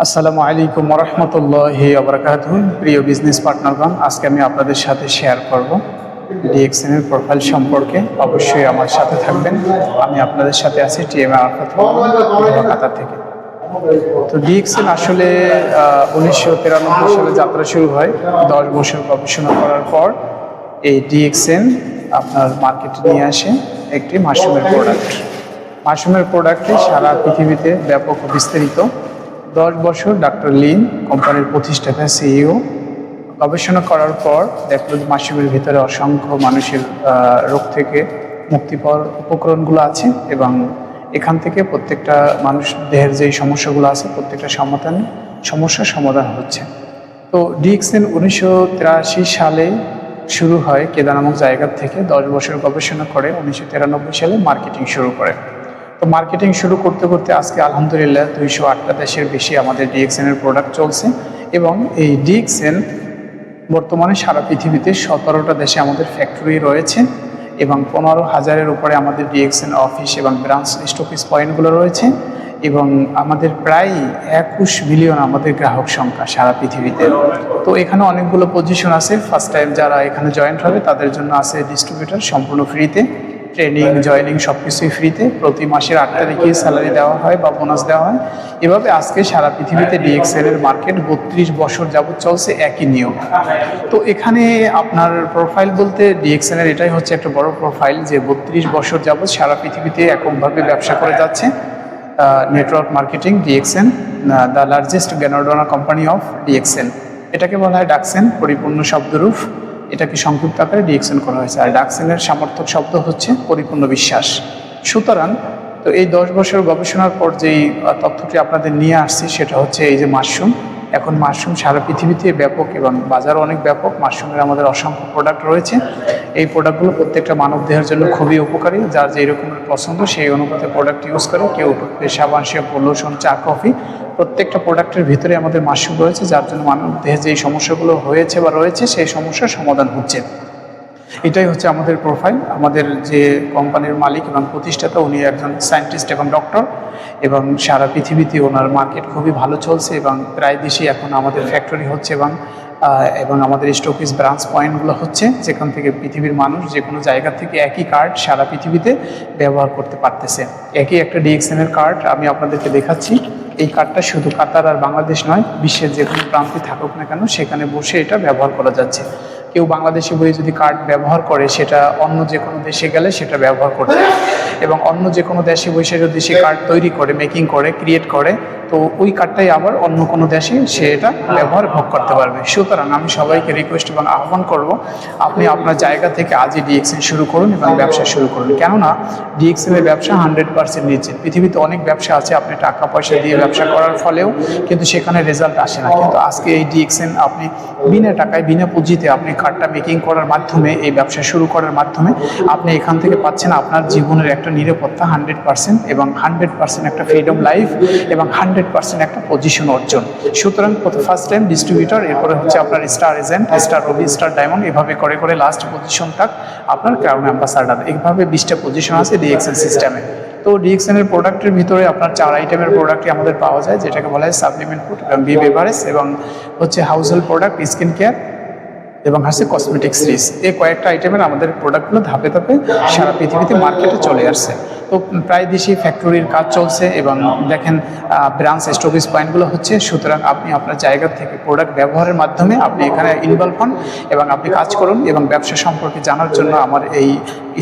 আসসালামু আলাইকুম রহমতুল্লাহ আবরাকাত প্রিয় বিজনেস পার্টনারগণ আজকে আমি আপনাদের সাথে শেয়ার করব ডিএক্সএন এর প্রোফাইল সম্পর্কে। অবশ্যই আমার সাথে থাকবেন। আমি আপনাদের সাথে আছি টিএম আরফাত কাতার থেকে তো ডিএক্সএন আসলে উনিশশো তিরানব্বই সালে যাত্রা শুরু হয়। দশ বছর গবেষণা করার পর এই ডিএক্সএন আপনার মার্কেটে নিয়ে আসে একটি মাশরুমের প্রোডাক্ট মাশরুমের প্রোডাক্টটি সারা পৃথিবীতে ব্যাপক বিস্তারিত দশ বছর ডাক্তার লিন কোম্পানির প্রতিষ্ঠাতা, সিইও। গবেষণা করার পর দেখল যে মাশরুমের ভিতরে অসংখ্য মানুষের রোগ থেকে মুক্তি পাওয়ার উপকরণগুলো আছে এবং এখান থেকে প্রত্যেকটা মানুষ, দেহের যেই সমস্যাগুলো আছে প্রত্যেকটা সমাধান সমস্যার সমাধান হচ্ছে। তো ডিএক্সএন উনিশশো সালে শুরু হয় কেদা নামক জায়গা থেকে। দশ বছর গবেষণা করে উনিশশো তিরানব্বই সালে মার্কেটিং শুরু করে। তো মার্কেটিং শুরু করতে করতে আজকে আলহামদুলিল্লাহ দুইশো আটটা দেশের বেশি আমাদের ডিএক্সএন এর প্রোডাক্ট চলছে এবং এই ডিএক্সএন বর্তমানে সারা পৃথিবীতে সতেরোটা দেশে আমাদের ফ্যাক্টরি রয়েছে এবং পনেরো হাজারের উপরে আমাদের ডিএক্সএন অফিস এবং ব্রাঞ্চ স্টপিস পয়েন্টগুলো রয়েছে এবং আমাদের প্রায় একুশ মিলিয়ন আমাদের গ্রাহক সংখ্যা সারা পৃথিবীতে। তো এখানে অনেকগুলো পজিশন আছে। ফার্স্ট টাইম যারা এখানে জয়েন্ট হবে, তাদের জন্য আছে ডিস্ট্রিবিউটার সম্পূর্ণ ফ্রিতে ট্রেনিং জয়েনিং সব কিছুই ফ্রিতে প্রতি মাসের আট তারিখে স্যালারি দেওয়া হয় বা বোনাস দেওয়া হয়। এভাবে আজকে সারা পৃথিবীতে ডিএক্সএল এর মার্কেট বত্রিশ বছর যাবত চলছে একই নিয়ম। তো এখানে আপনার প্রোফাইল বলতে ডিএক্সএল এর এটাই হচ্ছে একটা বড় প্রোফাইল যে বত্রিশ বছর যাবৎ সারা পৃথিবীতে এককভাবে ব্যবসা করে যাচ্ছে। Network marketing DXN the largest ganoderma company of DXN এটাকে বলা হয় ডাকসেন, পরিপূর্ণ শব্দরূপ। এটাকে সংক্ষিপ্ত আকারে ডিএক্সেন করা হয়েছে। আর ডাকসেনের সামর্থক শব্দ হচ্ছে পরিপূর্ণ বিশ্বাস। সুতরাং, তো এই দশ বছর গবেষণার পর যেই তথ্যটি আপনাদের নিয়ে আসছি, সেটা হচ্ছে এই যে মাশরুম। এখন মাশরুম সারা পৃথিবীতে ব্যাপক এবং বাজারও অনেক ব্যাপক মাশরুমের আমাদের অসংখ্য প্রোডাক্ট রয়েছে। এই প্রোডাক্টগুলো প্রত্যেকটা মানব দেহের জন্য খুবই উপকারী। যার যেই রকমের পছন্দ, সেই অনুপাতে প্রোডাক্ট ইউজ করে। কেউ সাবান শ্যাম্পু লোশন চা কফি প্রত্যেকটা প্রোডাক্টের ভিতরে আমাদের মাশরুম রয়েছে, যার জন্য মানব দেহে যেই সমস্যাগুলো হয়েছে বা রয়েছে, সেই সমস্যার সমাধান হচ্ছে। এটাই হচ্ছে আমাদের প্রোফাইল আমাদের যে কোম্পানির মালিক এবং প্রতিষ্ঠাতা, উনি একজন সায়েন্টিস্ট এবং ডক্টর এবং সারা পৃথিবীতে ওনার মার্কেট খুবই ভালো চলছে এবং প্রায় দেশেই এখন আমাদের ফ্যাক্টরি হচ্ছে এবং এবং আমাদের স্টপিস ব্রাঞ্চ পয়েন্টগুলো হচ্ছে, যেখান থেকে পৃথিবীর মানুষ যে কোনো জায়গা থেকে একই কার্ড সারা পৃথিবীতে ব্যবহার করতে পারতেছে। একই একটা ডিএক্সএন এর কার্ড আমি আপনাদেরকে দেখাচ্ছি। এই কার্ডটা শুধু কাতার আর বাংলাদেশ নয়, বিশ্বের যে কোনো প্রান্তে থাকুক না কেন, সেখানে বসে এটা ব্যবহার করা যাচ্ছে। কেউ বাংলাদেশে বই যদি কার্ড ব্যবহার করে, সেটা অন্য যে কোনো দেশে গেলে সেটা ব্যবহার করতে। এবং অন্য যে কোনো দেশে বসে যদি সে কার্ড তৈরি করে মেকিং করে ক্রিয়েট করে, তো ওই কার্ডটাই আবার অন্য কোনো দেশে সে এটা ব্যবহার ভোগ করতে পারবে। সুতরাং আমি সবাইকে রিকোয়েস্ট এবং আহ্বান করব, আপনি আপনার জায়গা থেকে আজই ডিএক্সএন শুরু করুন এবং ব্যবসা শুরু করুন। কেননা ডিএক্সএন এর ব্যবসা হান্ড্রেড পার্সেন্ট নিচ্ছে পৃথিবীতে অনেক ব্যবসা আছে, আপনি টাকা পয়সা দিয়ে ব্যবসা করার ফলেও কিন্তু সেখানে রেজাল্ট আসে না। কিন্তু আজকে এই ডিএক্সএন আপনি বিনা টাকায়, বিনা পুঁজিতে আপনি কার্ডটা মেকিং করার মাধ্যমে, এই ব্যবসা শুরু করার মাধ্যমে আপনি এখান থেকে পাচ্ছেন আপনার জীবনের একটা নিরাপত্তা হান্ড্রেড পার্সেন্ট এবং হান্ড্রেড পার্সেন্ট একটা ফ্রিডম লাইফ এবং হান্ড্রেড পার্সেন্ট একটা পজিশন অর্জন। সুতরাং ফার্স্ট টাইম ডিস্ট্রিবিউটর এরপরে হচ্ছে আপনার star agent star ruby star diamond এভাবে করে করে লাস্ট পজিশন পজিশনটা আপনার ক্রাউন অ্যাম্বাসাডার এইভাবে বিশটা পজিশন আছে ডিএক্সএল সিস্টেমে তো ডিএক্সএন এর প্রোডাক্টের ভিতরে আপনার চার আইটেমের প্রোডাক্টই আমাদের পাওয়া যায়, যেটাকে বলা হয় সাপ্লিমেন্ট ফুড এবং বি বেভারেজ এবং হচ্ছে household product skin care এবং হচ্ছে কসমেটিক সিরিজ এই কয়েকটা আইটেমের আমাদের প্রোডাক্টগুলো ধাপে ধাপে সারা পৃথিবীতে মার্কেটে চলে আসছে। তো প্রায় দেশেই ফ্যাক্টরির কাজ চলছে এবং দেখেন ব্রাঞ্চ স্টপিস পয়েন্টগুলো হচ্ছে, সুতরাং আপনি আপনার জায়গা থেকে প্রোডাক্ট ব্যবহারের মাধ্যমে আপনি এখানে ইনভলভ হন এবং আপনি কাজ করুন এবং ব্যবসা সম্পর্কে জানার জন্য আমার এই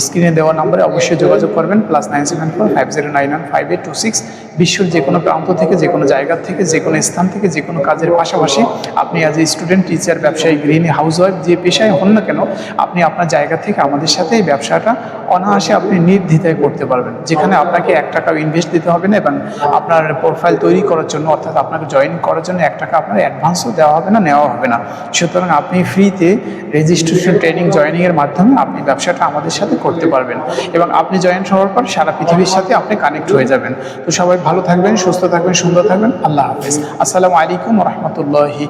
স্ক্রিনে দেওয়া নম্বরে অবশ্যই যোগাযোগ করবেন plus nine seven four five zero nine one five eight two six বিশ্বের যে কোনো প্রান্ত থেকে, যে কোনো জায়গা থেকে, যে কোনো স্থান থেকে, যে কোনো কাজের পাশাপাশি আপনি অ্যাজ এ স্টুডেন্ট টিচার ব্যবসায়ী গৃহিণী হাউস ওয়াইফ যে পেশায় হন না কেন, আপনি আপনার জায়গা থেকে আমাদের সাথে এই ব্যবসাটা অনায়াসে আপনি নির্দ্বিধায় করতে পারবেন। যেখানে আপনাকে এক টাকাও ইনভেস্ট দিতে হবে না এবং আপনার প্রোফাইল তৈরি করার জন্য, অর্থাৎ আপনাকে জয়েন করার জন্য এক টাকা আপনার অ্যাডভান্সও দেওয়া হবে না নেওয়া হবে না। সুতরাং আপনি ফ্রিতে রেজিস্ট্রেশন ট্রেনিং জয়েনিংয়ের মাধ্যমে আপনি ব্যবসাটা আমাদের সাথে করতে পারবেন এবং আপনি জয়েন হওয়ার পর সারা পৃথিবীর সাথে আপনি কানেক্ট হয়ে যাবেন। তো সবাই ভালো থাকবেন সুস্থ থাকবেন সুন্দর থাকবেন। আল্লাহ হাফিজ। আসসালামু আলাইকুম রহমতুল্লাহি